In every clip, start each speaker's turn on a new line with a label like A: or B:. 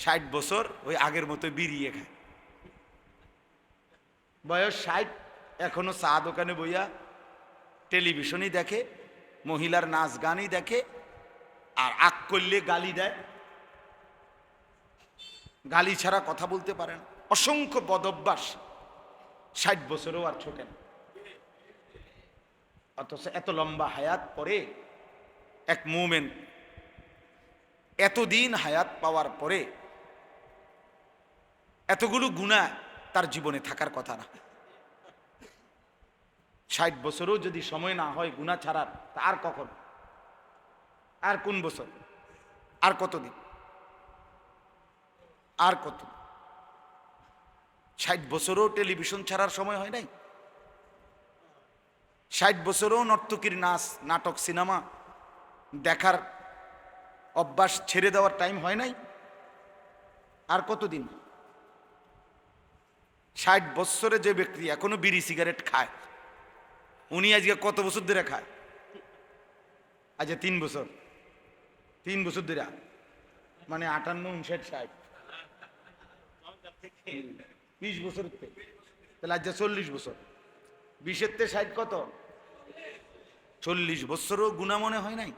A: ষাট বছর ওই আগের মতো বিড়িয়ে খায়। বয়স ষাট, এখনও চা দোকানে বইয়া টেলিভিশনই দেখে, মহিলার নাচ গানই দেখে, আর আগ করলে গালি দেয়। গালি ছাড়া কথা বলতে পারে না। অসংখ্য বদভ্যাস। ষাট বছরেও আর ছোটে না। অথচ এত লম্বা হায়াত পরে এক মুমেন্ট এতদিন হায়াত পাওয়ার পরে এতগুলো গুণা তার জীবনে থাকার কথা না। ষাট বছরও যদি সময় না হয় গুণা ছাড়ার আর কখন? আর কোন বছর? আর কতদিন? আর কত? ষাট বছরও টেলিভিশন ছাড়ার সময় হয় নাই? ষাট বছরও নর্তকীর নাচ, নাটক, সিনেমা দেখার অভ্যাস ছেড়ে দেওয়ার টাইম হয় নাই? আর কতদিন? ষাট বছরে যে ব্যক্তি এখনও বিড়ি সিগারেট খায়, উনি আজকে কত বছর ধরে খায়? আজকে তিন বছর। তিন বছর ধরে। মানে আটান্ন, উনষাট, ষাট। বিশ বছর তাহলে আজ চল্লিশ বছর। বিশের তে ষাট কত? চল্লিশ বছরও গুণা মনে হয় নাই?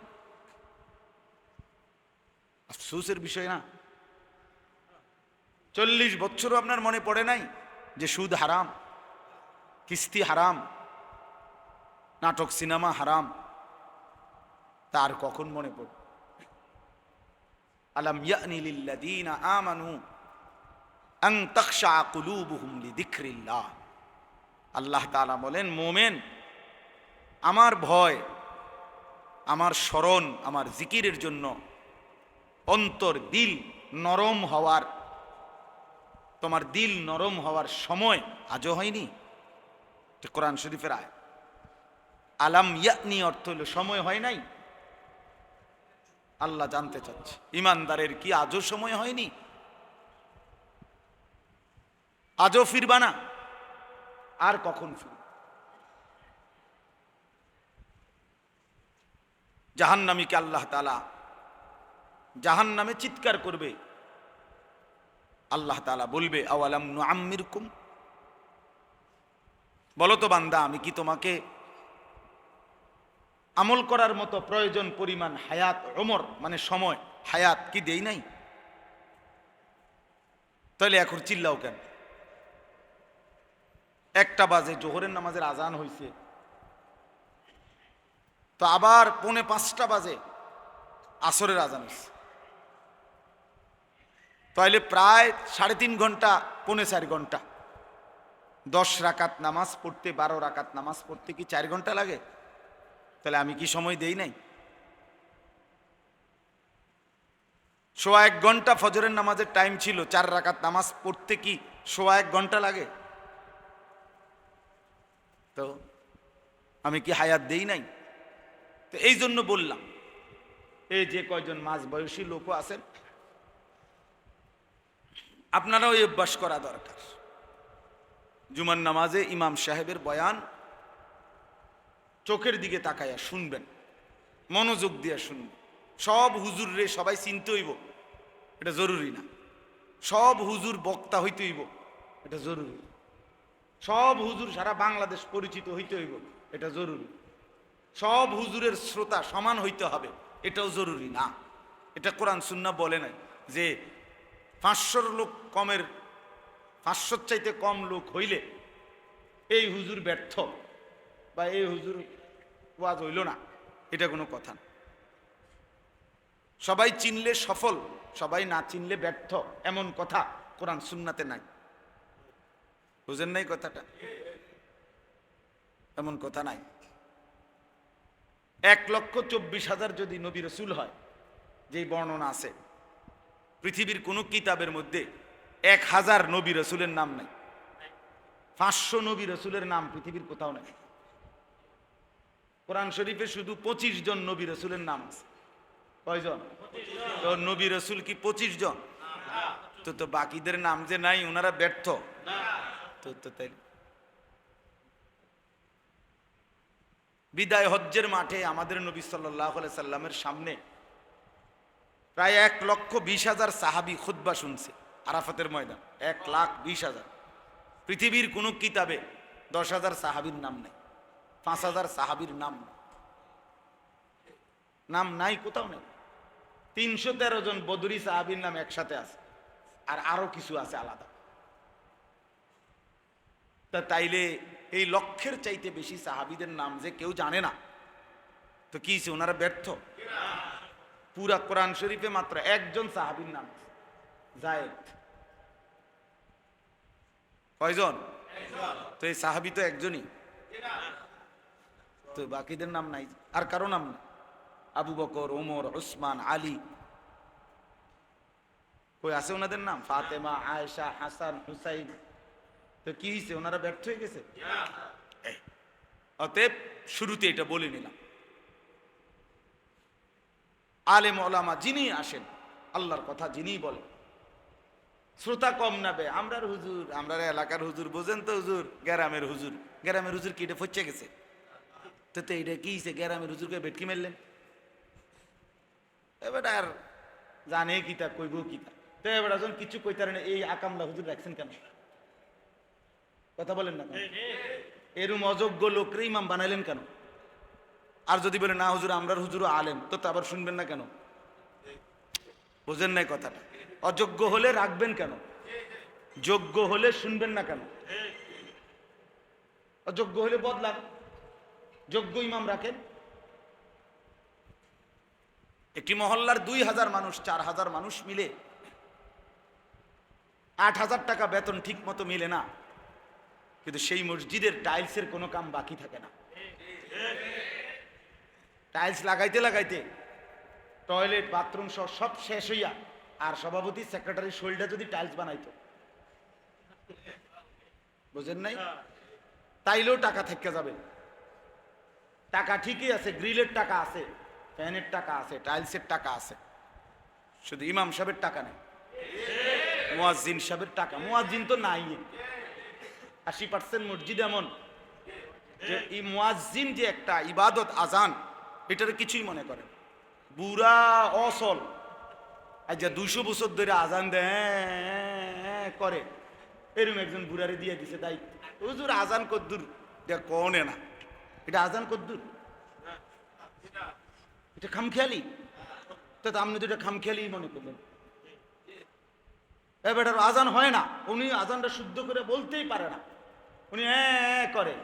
A: আফসোসের বিষয় না। চল্লিশ বছরও আপনার মনে পড়ে নাই? যে সুদ হারাম, কিস্তি হারাম, নাটক, সিনেমা হারাম, তার কখন মনে পড়ে আলম ইয়ানি আমানু আন তাখশা কুলুবুহুম লিযিকরিল্লাহ। আল্লাহ তাআলা বলেন, মোমেন, আমার ভয়, আমার স্মরণ, আমার জিকিরের জন্য অন্তর, দিল নরম হওয়ার তোমার দিল নরম হওয়ার সময় আজও হয়নি? কোরআন শরীফের আয় আলাম ইয়ানি অর্থ হলো সময় হয় নাই? আল্লাহ জানতে চাচ্ছে। ইমানদারের কি আজও সময় হয়নি? আজও ফিরবা না? আর কখন ফির জাহান্নামীকে আল্লাহ তালা জাহান নামে চিৎকার করবে। আল্লাহ তালা বলবে, আওয়ালাম আম্মিরকুম বলো তো বান্দা, আমি কি তোমাকে আমল করার মতো প্রয়োজন, পরিমাণ, হায়াত অমর মানে সময়, হায়াত কি দেই নাই? তাহলে এখন চিল্লাও কেন? একটা বাজে জোহরের নামাজের আজান হয়েছে তো আবার পৌনে পাঁচটা বাজে আসরের আজান হয়েছে তাহলে প্রায় সাড়ে তিন ঘণ্টা, পৌনে চার ঘণ্টা। দশ রাকাত নামাজ পড়তে, বারো রাকাত নামাজ পড়তে কি চার ঘণ্টা লাগে? তাহলে আমি কি সময় দেই নাই? সোয়া এক ঘণ্টা ফজরের নামাজের টাইম ছিল, চার রাকাত নামাজ পড়তে কি সোয়া এক ঘণ্টা লাগে? তো আমি কি হায়াত দেই নাই? তো এই জন্য বললাম, এই যে কয়জন মাঝ বয়সী লোকও আছেন আপনারাও এই অভ্যাস করা দরকার। জুমার নামাজে ইমাম সাহেবের বয়ান চোখের দিকে তাকাইয়া শুনবেন, মনোযোগ দিয়া শুনবেন। সব হুজুর রে সবাই চিনতে হইব, এটা জরুরি না। সব হুজুর বক্তা হইতে হইব, এটা জরুরি। সব হুজুর সারা বাংলাদেশ পরিচিত হইতে হইব, এটা জরুরি। সব হুজুরের শ্রোতা সমান হইতে হবে, এটাও জরুরি না। এটা কোরআন সুন্না বলে নাই যে পাঁচশোর লোক কমের, পাঁচশোর চাইতে কম লোক হইলে এই হুজুর ব্যর্থ বা এই হুজুর ওয়াজ হইল না, এটা কোনো কথা না। সবাই চিনলে সফল, সবাই না চিনলে ব্যর্থ, এমন কথা কোরআন সুন্নাতে নাই। বুঝেন নাই কথাটা? এমন কথা নাই। এক লক্ষ চব্বিশ হাজার যদি নবী রসুল হয়, যেই বর্ণনা আছে পৃথিবীর কোন কিতাবের মধ্যে এক হাজার নবী রসুলের নাম নাই। পাঁচশো নবী রসুলের নাম পৃথিবীর কোথাও নেই। কোরআন শরীফে শুধু পঁচিশ জন নবী রসুলের নাম আছে। কয়জন? তো নবী রসুল কি পঁচিশ জন? তো তো বাকিদের নাম যে নাই ওনারা ব্যর্থ। তো তো তাই। বিদায় হজ্জের মাঠে আমাদের নবী সাল্লাহ সাল্লামের সামনে প্রায় এক লক্ষ বিশ হাজার সাহাবি খুদ্া শুনছে আরাফাতের ময়দান। এক লাখ বিশ হাজার। পৃথিবীর কোনো কিতাবে দশ হাজার সাহাবির নাম নেই, পাঁচ হাজার সাহাবির নাম নাম নাই, কোথাও নেই। তিনশো তেরো জন বদরি সাহাবির নাম একসাথে আছে, আর আরও কিছু আছে আলাদা। তা তাইলে এই লক্ষের চাইতে বেশি সাহাবিদের নাম যে কেউ জানে না, তো কি ওনারা ব্যর্থ? পুরা কোরআন শরীফে মাত্র একজন সাহাবির নাম জায়েদ। কয়জন? তো এই সাহাবি তো একজনই। তো বাকিদের নাম নাই আর কারও নাম নাই। আবু বকর ওমর ওসমান আলী। কই আছে ওনাদের নাম? ফাতেমা আয়েশা হাসান হুসাইন। তো কি হয়েছে ওনারা ব্যর্থ হয়ে গেছে? অতএব শুরুতে এটা বলে নিলাম। আলেম ওলামা যিনি আসেন আল্লাহর কথা যিনি বলেন শ্রোতা কম নাবে আমরার হুজুর আমরার এলাকার হুজুর বোঝেন তো হুজুর গ্রামের হুজুর। গ্রামের হুজুর কি এটা ফচ্ছে গেছে? তো তো এটা কি গ্রামের হুজুরকে বেটকি মারলেন? এবার আর জানে কিতা কইব কিতা তো? এবার যখন কিছু কইতারে না এই আকামলা হুজুর রাখছেন কেন? কথা বলেন না এরম অযোগ্য লোকরে ইমাম বানাইলেন কেন? আর যদি বলে, না, হুজুর আমরার হুজুরও আলেম, তো তা আবার শুনবেন না কেন? বোঝেন নাই কথাটা। অযোগ্য হলে রাখবেন কেন? যোগ্য হলে শুনবেন না কেন? অযোগ্য হলে বদলান। যোগ্য ইমাম রাখেন। একটি মহল্লার দুই হাজার মানুষ, চার হাজার মানুষ মিলে আট হাজার টাকা বেতন ঠিক মতো মিলে না। কিন্তু সেই মসজিদের টাইলসের কোনো কাম বাকি থাকে না। টাইলস লাগাইতে লাগাইতে টয়লেট বাথরুম সব সব শেষ হইয়া আর সভাপতি সেক্রেটারি শরীরটা যদি টাইলস বানাইতো। বুঝেন নাই? তাইলেও টাকা থেকে যাবে। টাকা ঠিকই আছে গ্রিলের টাকা আছে ফ্যানের টাকা আছে টাইলসের টাকা আছে। শুধু ইমাম সাহেবের টাকা নেই। মুয়াজ্জিন সাহেবের টাকা। মুয়াজ্জিন তো নাই। আশি পার্সেন্ট মসজিদ এমন যে এই মুয়াজ্জিন যে একটা ইবাদত আজান এটার কিছুই মনে করেন বুড়া অসল। যা দুশো বছর ধরে আজান দেয় হ্যাঁ, হ্যাঁ, করে। এরকম একজন বুড়ারে দিয়ে দিছে দায়িত্ব হুজুর আজান কদ্দুর। এটা কনে না। এটা আজান কদ্দুর। এটা খামখেয়ালি। তো আপনি তো এটা খামখেয়ালি মনে করলেন। এবার আজান হয় না। উনি আজানটা শুদ্ধ করে বলতেই পারে না। উনি হ্যাঁ হ্যাঁ করে।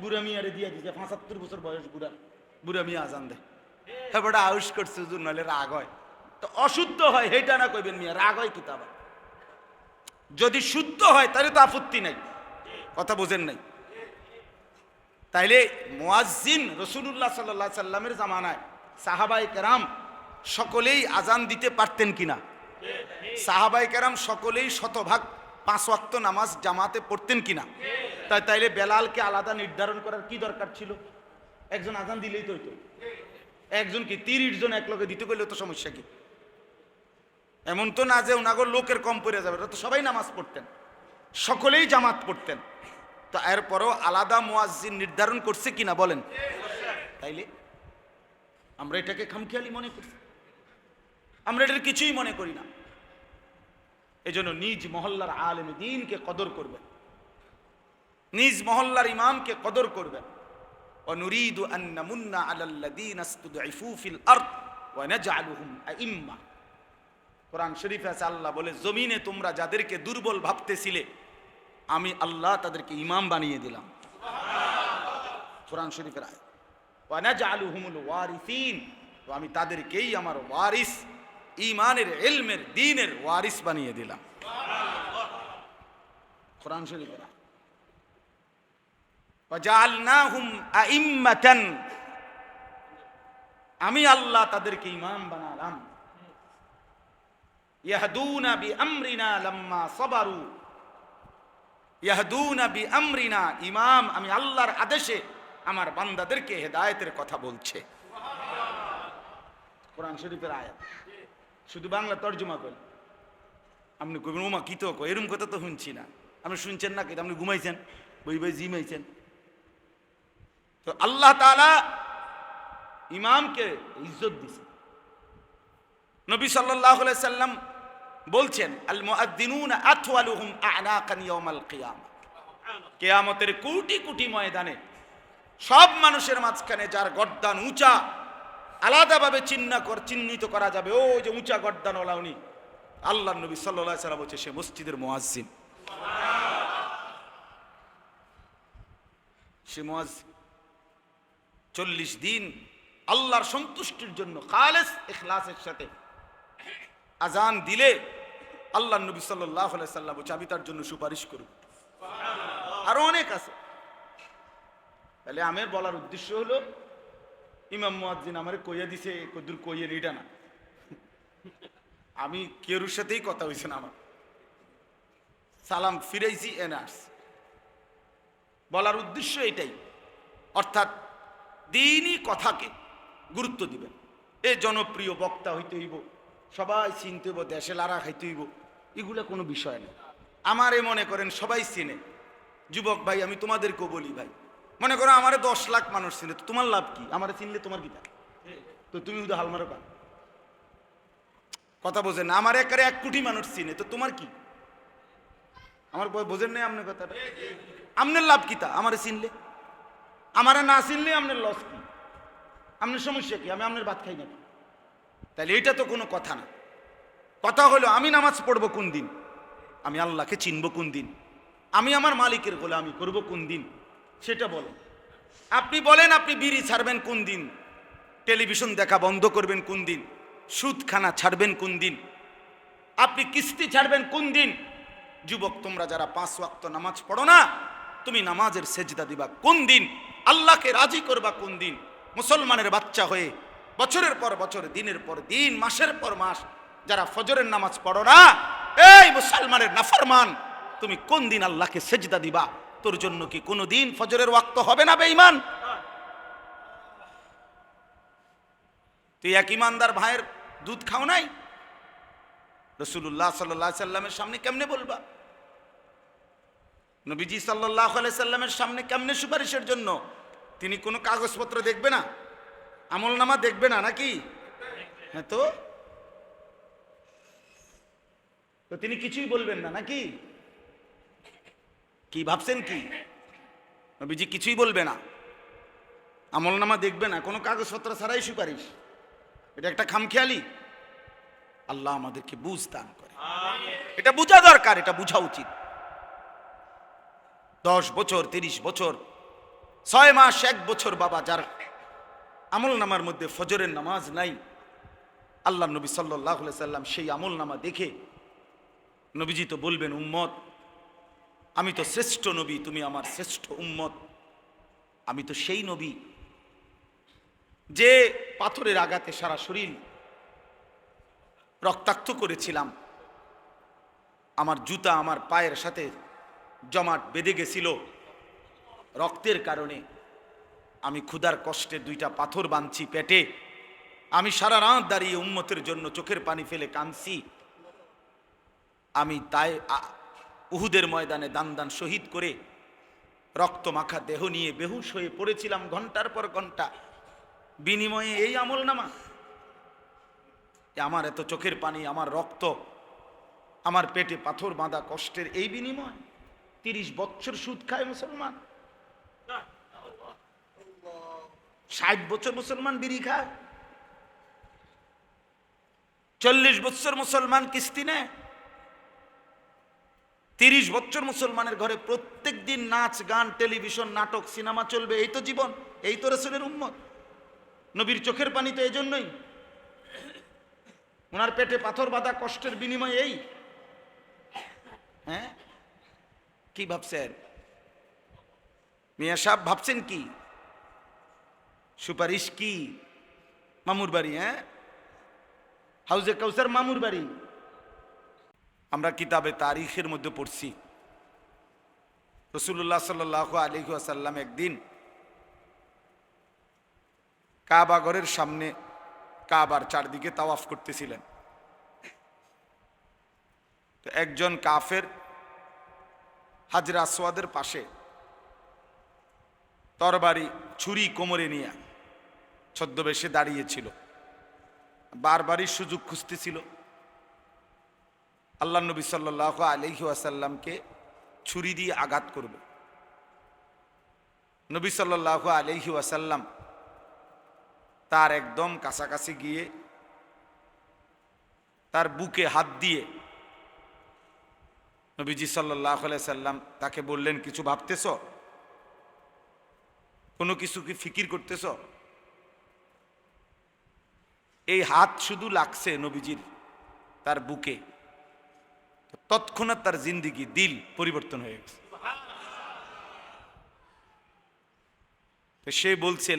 A: বুড়া মিয়ারে দিয়ে দিছে পঁচাত্তর বছর বয়স বুড়া বুড়া মিয়া আজান দেয় এবার আউস করছে হুজুর রাগ হয়। তো অশুদ্ধ হয় হেটা না কইবেন মিয়া, রাগ হয় কিতাব যদি শুদ্ধ হয়, তাহলে তো আপত্তি নাই। কথা বোঝেন নাই। তাইলে মুয়াজ্জিন রসুল্লাহ সাল্লাহ সাল্লামের জামানায় সাহাবাই কেরাম সকলেই আজান দিতে পারতেন কিনা? সাহাবাই কেরাম সকলেই শতভাগ পাঁচ ওয়াক্ত নামাজ জামাতে পড়তেন কিনা? তাই তাইলে বেলালকে আলাদা নির্ধারণ করার কি দরকার ছিল? একজন আজান দিলেই তো হইতো। একজন কি তিরিশ জন এক লগে দিতে গেলে তো সমস্যা কি? এমন তো না যে ওনাগর লোকের কম পড়ে যাবে তো সবাই নামাজ পড়তেন, সকলেই জামাত পড়তেন। তো এরপরও আলাদা মুয়াজ্জিন নির্ধারণ করছে কিনা বলেন? তাইলে আমরা এটাকে খামখেয়ালি মনে করি। আমরা এটার কিছুই মনে করি না। এজন্য নিজ মহল্লার আলেম দিনকে কদর করবেন। নিজ মহল্লার ইমামকে কদর করবেন। ونريد أن نمن على الذين استضعفوا في الأرض ونجعلهم أئمة কোরআন শরীফে আছে আল্লাহ বলে জমিনে তোমরা যাদেরকে দুর্বল ভাবতেছিলে আমি আল্লাহ তাদেরকে ইমাম বানিয়ে দিলাম কোরআন শরীফের আয় ওয়ানাজআলুহুমুল ওয়ারিসিন তো আমি তাদেরকেই আমার ওয়ারিস ইমানের এলমের দিনের ওয়ারিস বানিয়ে দিলাম কোরআন শরীফের আয় ওয়াজআলনাহুম আইম্মাতান আমি আল্লাহ তাদেরকে ইমাম বানালাম। ইয়াহদুনা বিআমরিনা লাম্মা সাবারু। ইয়াহদুনা বিআমরিনা, ইমাম আমি আল্লাহর আদেশে আমার বান্দাদেরকে হেদায়েতের কথা বলছে। কোরআন শরীফের আয়াত। শুধু বাংলা তর্জমা করেন আপনি কইবেন ওমা কি তো? এরম কথা তো শুনছি না। আপনি শুনছেন না কিন্তু আপনি ঘুমাইছেন? বই বই জিমাইছেন? তো আল্লাহ তাআলা ইমামকে ইজ্জত দিছে নবী সাল্লাহ সাল্লাম বলছেন আল মুআদ্দিনুন কেয়ামতের কোটি কোটি ময়দানে সব মানুষের মাঝখানে যার গর্দান উঁচা, আলাদাভাবে চিহ্ন কর, চিহ্নিত করা যাবে। ও যে উঁচা গর্দান ওলা উনি। আল্লাহ নবী সাল্লাহ সাল্লাম বলছে, সে মসজিদের মোয়াজ্জিন। সে মোয়াজ্জিন। চল্লিশ দিন আল্লাহর সন্তুষ্টির জন্য খালেস ইখলাসের সাথে আজান দিলে আল্লাহ নবী সাল্লাহ সাল্লাম আমি তার জন্য সুপারিশ করব আরও অনেক আছে। তাহলে আমার বলার উদ্দেশ্য হলো, ইমাম মুয়াজ্জিন আমারে কইয়া দিছে, কদ্দুর কইয়ের এটা না। আমি কেরুর সাথেই কথা হয়েছে না আমার। সালাম ফিরাইছি এনার্স বলার উদ্দেশ্য এটাই। অর্থাৎ দিনই কথাকে গুরুত্ব দিবেন। এ জনপ্রিয় বক্তা হইতে হইব, সবাই চিনতে হইব, দেশে লারা খাইতে হইব, এগুলো কোনো বিষয় না। আমারে মনে করেন সবাই চিনে। যুবক ভাই, আমি তোমাদেরকেও বলি ভাই, মনে করো আমারে দশ লাখ মানুষ চিনে, তো তোমার লাভ কি? আমারে চিনলে তোমার কি থাকে? তো তুমি শুধু হাল মারো কথা বোঝেন না, আমার একারে এক কোটি মানুষ চিনে, তো তোমার কি? আমার বোঝেন নাই আপনার কথাটা? আপনার লাভ কি তা? আমারে চিনলে? আমারে না চিনলে আপনার লস কি? আপনার সমস্যা কি? আমি আপনার ভাত খাই নাকি? তাহলে এটা তো কোনো কথা না। কথা হলো, আমি নামাজ পড়ব কোন দিন? আমি আল্লাহকে চিনব কোন দিন? আমি আমার মালিকের বলে আমি করব কোন দিন? সেটা বলেন আপনি বলেন, আপনি বিড়ি ছাড়বেন কোন দিন? টেলিভিশন দেখা বন্ধ করবেন কোন দিন? সুদখানা ছাড়বেন কোন দিন? আপনি কিস্তি ছাড়বেন কোন দিন? যুবক, তোমরা যারা পাঁচ ওয়াক্ত নামাজ পড়ো না তুমি নামাজের সেজদা দিবা কোন দিন? আল্লাহকে রাজি করবা কোন দিন? মুসলমানের বাচ্চা হয়ে বছরের পর বছর, দিনের পর দিন, মাসের পর মাস যারা ফজরের নামাজ পড়ো না, এই মুসলমানের নাফরমান, তুমি কোন দিন আল্লাহকে সেজদা দিবা? তোর জন্য কি কোনো দিন ফজরের ওয়াক্ত হবে না বেঈমান? তুই এক ইমানদার ভাইয়ের দুধ খাও নাই? রসুল্লাহ সাল্লাহ সাল্লামের সামনে কেমনে বলবা? নবীজি সাল্লাহ সাল্লামের সামনে কেমনে সুপারিশের জন্য? তিনি কোনো কাগজপত্র দেখবে না? আমল নামা দেখবে না নাকি? হ্যাঁ তো? তো তিনি কিছুই বলবেন না নাকি? কি ভাবছেন কি? নবীজি কিছুই বলবে না। আমল নামা দেখবে না কোনো কাগজপত্র ছাড়াই সুপারিশ। এটা একটা খামখেয়ালি। আল্লাহ আমাদেরকে বুঝ দান করে। এটা বোঝা দরকার এটা বোঝা উচিত। দশ বছর, তিরিশ বছর, ছয় মাস, এক বছর বাবা, যার আমল নামার মধ্যে ফজরের নামাজ নাই, আল্লাহ নবী সাল্লাহ সাল্লাম সেই আমল নামা দেখে নবীজি তো বলবেন, উম্মত, আমি তো শ্রেষ্ঠ নবী, তুমি আমার শ্রেষ্ঠ উম্মত। আমি তো সেই নবী যে পাথরের আঘাতে সারা শরীর রক্তাক্ত করেছিলাম। আমার জুতা আমার পায়ের সাথে জমাট বেঁধে গেছিল। রক্তের কারণে আমি ক্ষুধার কষ্টে দুইটা পাথর বাঁধছি পেটে। আমি সারা রাত দাঁড়িয়ে উম্মতের জন্য চোখের পানি ফেলে কাঁদছি। আমি তাই উহুদের ময়দানে দান দান শহীদ করে রক্ত মাখা দেহ নিয়ে বেহুশ হয়ে পড়েছিলাম ঘণ্টার পর ঘণ্টা। বিনিময়ে এই আমল নামা। আমার এত চোখের পানি, আমার রক্ত, আমার পেটে পাথর বাঁধা কষ্টের এই বিনিময়। তিরিশ বছর সুদ খায় মুসলমান। ষাট বছর মুসলমান বিড়ি খায়। চল্লিশ বছর মুসলমান কিস্তি নেয়। তিরিশ বছর মুসলমানের ঘরে প্রত্যেক দিন নাচ গান টেলিভিশন নাটক সিনেমা চলবে এই তো জীবন এই তো রসুলের উম্মত। নবীর চোখের পানি তো এই জন্যই ওনার পেটে পাথর বাঁধা কষ্টের বিনিময় এই। হ্যাঁ? কি ভাবছেন? মিয়া সাহেব ভাবছেন কি? সুপারিশ কি? মামুর বাড়ি হ্যাঁ? হাউজে কাউসার মামুর বাড়ি। আমরা কিতাবে তারিখের মধ্যে পড়ছি। রসুল্লাহ সাল্লাহ আলী আসাল্লাম একদিন কাবা ঘরের সামনে কাবার চারদিকে তাওয়াফ করতেছিলেন। তো একজন কাফের হাজরা আসওয়াদের পাশে। তরবারি, ছুরি কোমরে নিয়ে ছদ্মবেশে দাঁড়িয়েছিল বারবারই সুযোগ খুঁজতেছিল। আল্লাহ নবী সাল্লাহ আলহি আসাল্লামকে ছুরি দিয়ে আঘাত করবে। নবী সাল্লাহ আলহি আসাল্লাম তার একদম কাছাকাছি গিয়ে তার বুকে হাত দিয়ে নবীজি সাল্লাহ সাল্লাম তাকে বললেন, কিছু ভাবতেছ? কোনো কিছু কি ফিকির করতেছ? এই হাত শুধু লাগছে নবীজির তার বুকে। তৎক্ষণাৎ তার জিন্দিগি, দিল পরিবর্তন হয়ে গেছে। তো সে বলছে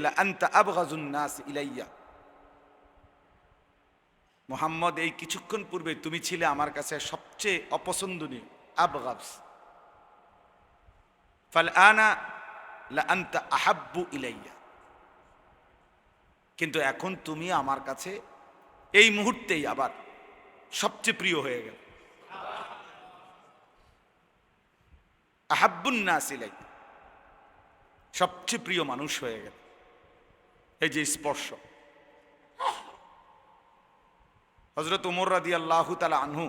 A: নাস ইলাইয়া। মোহাম্মদ, এই কিছুক্ষণ পূর্বে তুমি ছিলে আমার কাছে সবচেয়ে অপছন্দনীয়। আবগাবস ফাল আনা লা আন্তা আহাব্বু ইলাইয়া কিন্তু এখন তুমি আমার কাছে এই মুহূর্তেই আবার সবচেয়ে প্রিয় হয়ে গেল। আহাব্বুন নাস ইলাইয়া সবচেয়ে প্রিয় মানুষ হয়ে গেল। এই যে স্পর্শ। হজরত উমর রাদি আল্লাহ তালা আনহু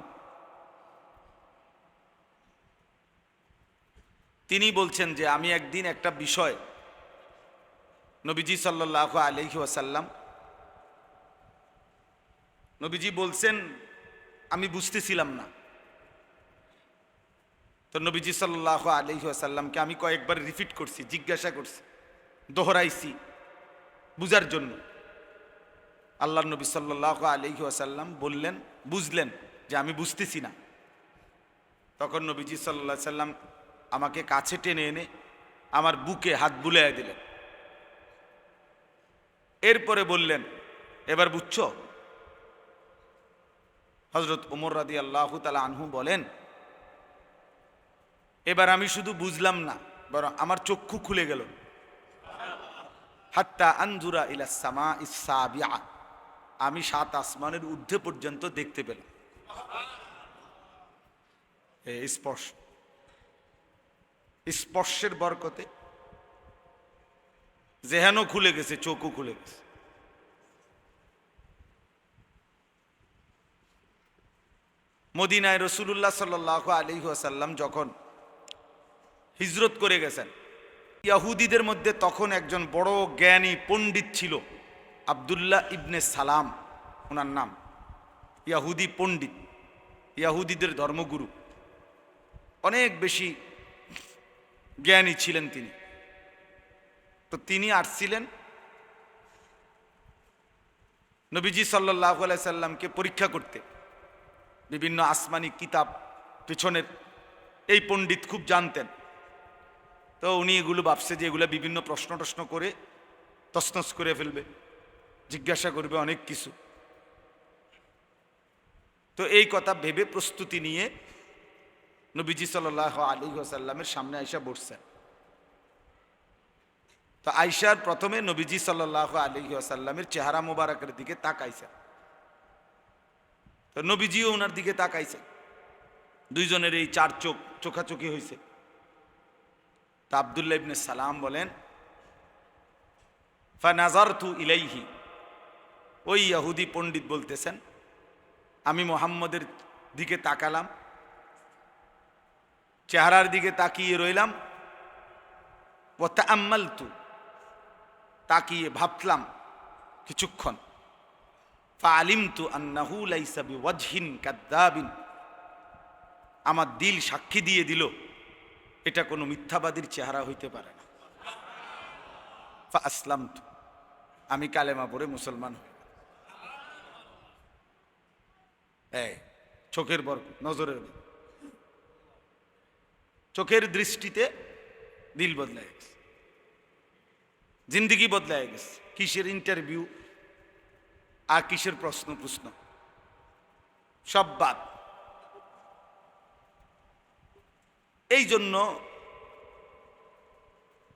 A: তিনি বলছেন যে আমি একদিন একটা বিষয় নবীজি সাল্লাহ আলহি ওয়াসাল্লাম নবীজি বলছেন, আমি বুঝতেছিলাম না। তো নবীজি সাল্লাহ আলহি আসাল্লামকে আমি কয়েকবার রিপিট করছি, জিজ্ঞাসা করছি, দোহরাইছি বুঝার জন্য। আল্লাহ নবী সাল্লাহ আলহি আসাল্লাম বললেন, বুঝলেন যে আমি বুঝতেছি না। তখন নবীজি সাল্লাহ সাল্লাম আমাকে কাছে টেনে এনে আমার বুকে হাত বুলাই দিলেন। এরপরে বললেন, এবার বুঝছ? হজরত উমর রাদি আল্লাহ তালা আনহু বলেন, এবার আমি শুধু বুঝলাম না, বরং আমার চক্ষু খুলে গেল। হাত্তা আঞ্জুরা ইলা সামা ইসাবিয়া আমি সাত আসমানের ঊর্ধ্বে পর্যন্ত দেখতে পেলাম। স্পর্শ স্পর্শের বরকতে। জেহানও খুলে গেছে, চোখও খুলে গেছে। মদিনায় রসুল্লাহ সাল্লাহ আলী আসাল্লাম যখন হিজরত করে গেছেন, ইয়াহুদিদের মধ্যে তখন একজন বড় জ্ঞানী পণ্ডিত ছিল, আবদুল্লাহ ইবনে সালাম, ওনার নাম। ইয়াহুদি পণ্ডিত, ইয়াহুদিদের ধর্মগুরু। অনেক বেশি জ্ঞানী ছিলেন তিনি। তো তিনি আসছিলেন নবীজি সাল্লাহ সাল্লামকে পরীক্ষা করতে। বিভিন্ন আসমানি কিতাব পেছনের এই পণ্ডিত খুব জানতেন। তো উনি এগুলো ভাবছে যে এগুলো বিভিন্ন প্রশ্ন টশ্ন করে তসনস করে ফেলবে, জিজ্ঞাসা করবে অনেক কিছু। তো এই কথা ভেবে প্রস্তুতি নিয়ে নবীজি সাল্লাহ আলী সাল্লামের সামনে আইসা বসছেন। তো আইসার প্রথমে নবীজি সাল্লাহ আলী সাল্লামের চেহারা মোবারকের দিকে তাকাইছেন। তো নবীজিও ওনার দিকে তাকাইছেন। দুইজনের এই চার চোখ চোখাচোখি হয়েছে তা আবদুল্লাহ ইবনে সালাম বলেন, ফানাজারতু ইলাইহি। ওই ইয়াহুদি পণ্ডিত বলতেছেন, আমি মোহাম্মদের দিকে তাকালাম। চেহারার দিকে তাকিয়ে রইলাম। ও তু তাকিয়ে ভাবলাম কিছুক্ষণ। ফালিম তু লাইসা কাদ্দাবিন। আমার দিল সাক্ষী দিয়ে দিল, এটা কোনো মিথ্যাবাদীর চেহারা হইতে পারে না। ফা আসলাম তু আমি কালেমা পড়ে মুসলমান হই। চোখের বর নজরের বর চোখের দৃষ্টিতে দিল বদলায় গেছে। জিন্দিগি বদলায় গেছে। কিসের ইন্টারভিউ আর কিসের প্রশ্ন প্রশ্ন? সব বাদ। এই জন্য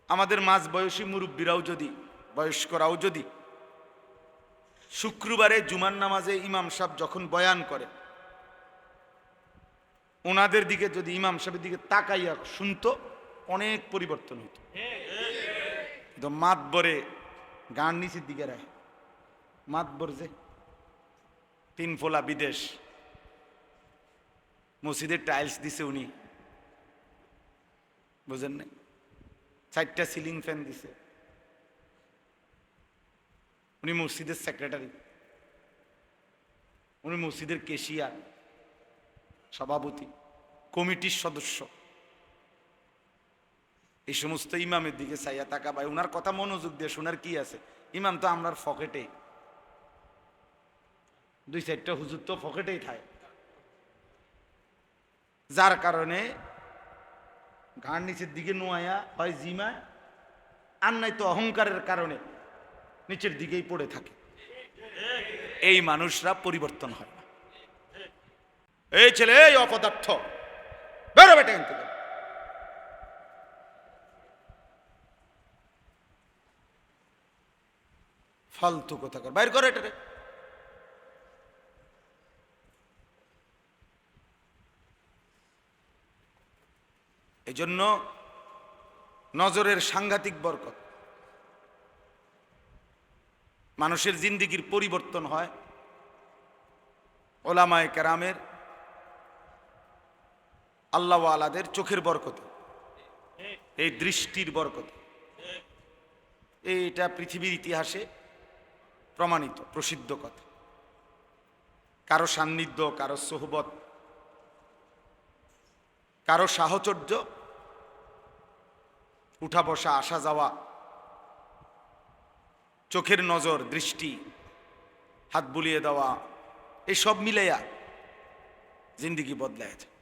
A: আমাদের মাঝ বয়সী মুরব্বীরাও যদি, বয়স্করাও যদি, শুক্রবারে জুমার নামাজে ইমাম সাহেব যখন বয়ান করে ওনাদের দিকে যদি ইমাম সাহেবের দিকে তাকাইয়া শুনতো, অনেক পরিবর্তন হতো তো মাত বরে গান নিচের দিকে রায়। মাত বর যে তিন ফোলা বিদেশ। মসজিদের টাইলস দিছে উনি। বুঝেন নাই? চারটা সিলিং ফ্যান দিছে। উনি মসজিদের সেক্রেটারি। উনি মসজিদের কেশিয়ার। সভাপতি, কমিটির সদস্য। এই সমস্ত ইমামের দিকে চাইয়া তাকা ভাই ওনার কথা মনোযোগ দিয়ে শোনার কি আছে? ইমাম তো আমরার ফকেটে। দুই চারটা হুজুর তো ফকেটেই থাকে। যার কারণে ঘাড় নিচের দিকে নোয়ায়া হয় জিমায় আর নাই তো অহংকারের কারণে নিচের দিকেই পড়ে থাকে। এই মানুষরা পরিবর্তন হয়। এই ছেলে, এই অপদার্থ। বেরো বেটা থেকে। ফালতু কথা কর। বাইর করে এটা এই জন্য নজরের সাংঘাতিক বরকত। মানুষের জিন্দিগির পরিবর্তন হয়। ওলামায় কেরামের আল্লাহ আলাদের চোখের বরকতে। এই দৃষ্টির বরকতে। এইটা পৃথিবীর ইতিহাসে প্রমাণিত, প্রসিদ্ধ কথা। কারও সান্নিধ্য, কারও সোহবত, কারও সাহচর্য উঠা বসা আসা যাওয়া, চোখের নজর, দৃষ্টি, হাত বুলিয়ে দেওয়া এই সব মিলাইয়া জিন্দিগি বদলায় যায়।